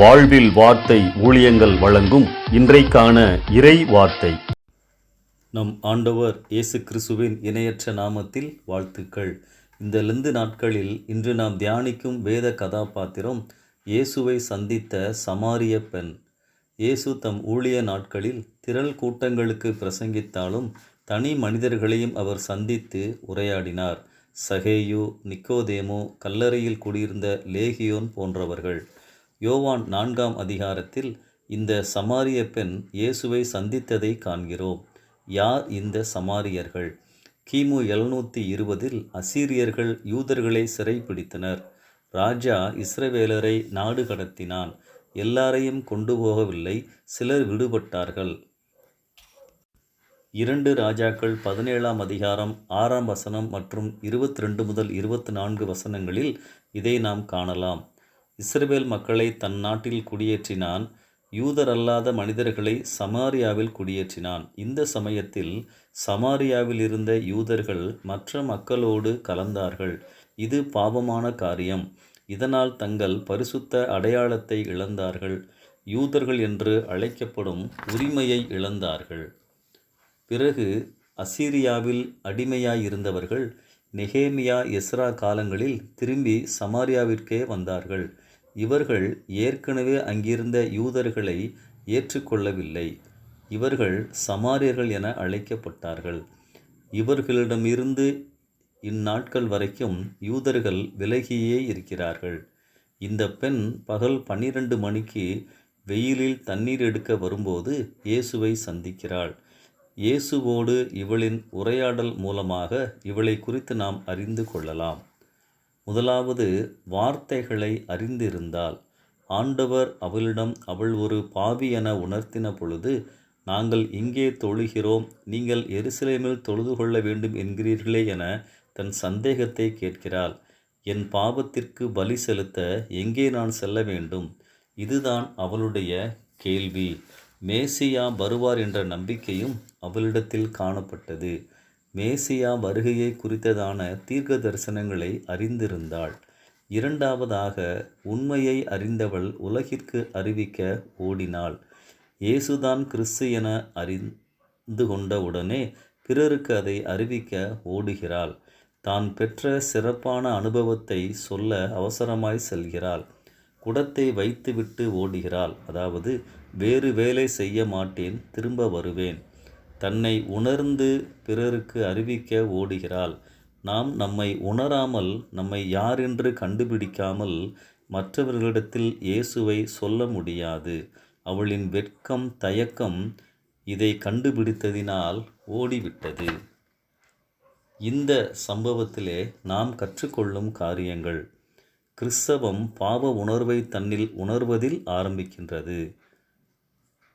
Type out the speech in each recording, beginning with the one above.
வாழ்வில் வார்த்தை ஊழியங்கள் வழங்கும் இன்றைக்கான இறை வார்த்தை. நம் ஆண்டவர் இயேசு கிறிஸ்துவின் இணையற்ற நாமத்தில் வாழ்த்துக்கள். இந்த லெந்து நாட்களில் இன்று நாம் தியானிக்கும் வேத கதாபாத்திரம் இயேசுவை சந்தித்த சமாரிய பெண். இயேசு தம் ஊழிய நாட்களில் திரள் கூட்டங்களுக்கு பிரசங்கித்தாலும் தனி மனிதர்களையும் அவர் சந்தித்து உரையாடினார். சகேயு நிக்கோதேமோ கல்லறையில் குடியிருந்த லேகியோன் போன்றவர்கள். யோவான் நான்காம் அதிகாரத்தில் இந்த சமாரிய பெண் இயேசுவை சந்தித்ததை காண்கிறோம். யார் இந்த சமாரியர்கள்? கிமு எழுநூற்றி இருபதில் அசீரியர்கள் யூதர்களை சிறைப்பிடித்தனர் ராஜா இஸ்ரவேலரை நாடு கடத்தினான். எல்லாரையும் கொண்டு போகவில்லை சிலர் விடுபட்டார்கள். இரண்டு ராஜாக்கள் பதினேழாம் அதிகாரம் ஆறாம் வசனம் மற்றும் இருபத்தி ரெண்டு முதல் இருபத்தி நான்கு வசனங்களில் இதை நாம் காணலாம். இஸ்ரவேல் மக்களை தன் நாட்டில் குடியேற்றினான். யூதர் அல்லாத மனிதர்களை சமாரியாவில் குடியேற்றினான். இந்த சமயத்தில் சமாரியாவில் இருந்த யூதர்கள் மற்ற மக்களோடு கலந்தார்கள். இது பாவமான காரியம். இதனால் தங்கள் பரிசுத்த அடையாளத்தை இழந்தார்கள். யூதர்கள் என்று அழைக்கப்படும் உரிமையை இழந்தார்கள். பிறகு அசீரியாவில் அடிமையாயிருந்தவர்கள் நெகேமியா எஸ்ரா காலங்களில் திரும்பி சமாரியாவிற்கே வந்தார்கள். இவர்கள் ஏற்கனவே அங்கிருந்த யூதர்களை ஏற்றுக்கொள்ளவில்லை. இவர்கள் சமாரியர்கள் என அழைக்கப்பட்டார்கள். இவர்களிடமிருந்து இந்நாட்கள் வரைக்கும் யூதர்கள் விலகியே இருக்கிறார்கள். இந்த பெண் பகல் பன்னிரண்டு மணிக்கு வெயிலில் தண்ணீர் எடுக்க வரும்போது இயேசுவை சந்திக்கிறாள். இயேசுவோடு இவளின் உரையாடல் மூலமாக இவளை குறித்து நாம் அறிந்து கொள்ளலாம். முதலாவது வார்த்தைகளை அறிந்திருந்தால் ஆண்டவர் அவளிடம் அவள் ஒரு பாவி என உணர்த்தின பொழுது நாங்கள் இங்கே தொழுகிறோம் நீங்கள் எருசலேமில் தொழுது கொள்ள வேண்டும் என்கிறீர்களே என தன் சந்தேகத்தை கேட்கிறாள். என் பாவத்திற்கு பலி செலுத்த எங்கே நான் செல்ல வேண்டும்? இதுதான் அவளுடைய கேள்வி. மேசியா வருவார் என்ற நம்பிக்கையும் அவளிடத்தில் காணப்பட்டது. மேசியா வருகையை குறித்ததான தீர்க்க தரிசனங்களை அறிந்திருந்தாள். இரண்டாவதாக உண்மையை அறிந்தவள் உலகிற்கு அறிவிக்க ஓடினாள். இயேசுதான் கிறிஸ்து என அறிந்து கொண்டவுடனே பிறருக்கு அதை அறிவிக்க ஓடுகிறாள். தான் பெற்ற சிறப்பான அனுபவத்தை சொல்ல அவசரமாய் செல்கிறாள். குடத்தை வைத்துவிட்டு ஓடுகிறாள். அதாவது வேறு வேலை செய்ய மாட்டேன் திரும்ப வருவேன். தன்னை உணர்ந்து பிறருக்கு அறிவிக்க ஓடுகிறாள். நாம் நம்மை உணராமல் நம்மை யார் என்று கண்டுபிடிக்காமல் மற்றவர்களிடத்தில் இயேசுவை சொல்ல முடியாது. அவளின் வெட்கம் தயக்கம் இதை கண்டுபிடித்ததினால் ஓடிவிட்டது. இந்த சம்பவத்திலே நாம் கற்றுக்கொள்ளும் காரியங்கள். கிறிஸ்தவம் பாவ உணர்வை தன்னில் உணர்வதில் ஆரம்பிக்கின்றது.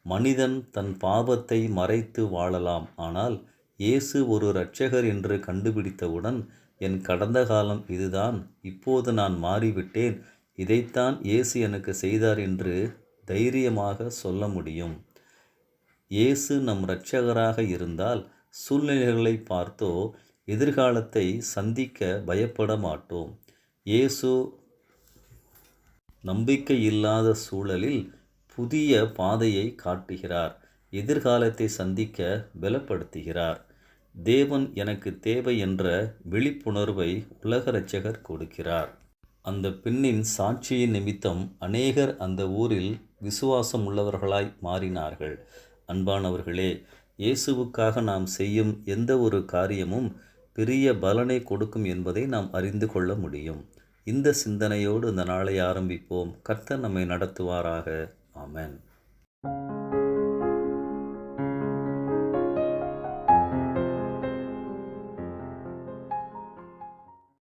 மனிதன் தன் பாவத்தை மறைத்து வாழலாம். ஆனால் இயேசு ஒரு இரட்சகர் என்று கண்டுபிடித்தவுடன் என் கடந்த காலம் இதுதான் இப்போது நான் மாறிவிட்டேன். இதைத்தான் இயேசு எனக்கு செய்தார் என்று தைரியமாக சொல்ல முடியும். இயேசு நம் இரட்சகராக இருந்தால் சூழ்நிலைகளை பார்த்தோ எதிர்காலத்தை சந்திக்க பயப்பட மாட்டோம். இயேசு நம்பிக்கை இல்லாத சூழலில் புதிய பாதையை காட்டுகிறார். எதிர்காலத்தை சந்திக்க பலப்படுத்துகிறார். தேவன் எனக்கு தேவை என்ற விழிப்புணர்வை உலக ரட்சகர் கொடுக்கிறார். அந்த பெண்ணின் சாட்சியின் நிமித்தம் அநேகர் அந்த ஊரில் விசுவாசம் உள்ளவர்களாய் மாறினார்கள். அன்பானவர்களே இயேசுவுக்காக நாம் செய்யும் எந்த ஒரு காரியமும் பெரிய பலனை கொடுக்கும் என்பதை நாம் அறிந்து கொள்ள முடியும். இந்த சிந்தனையோடு இந்த நாளை ஆரம்பிப்போம். கர்த்தர் நம்மை நடத்துவாராக. Amen.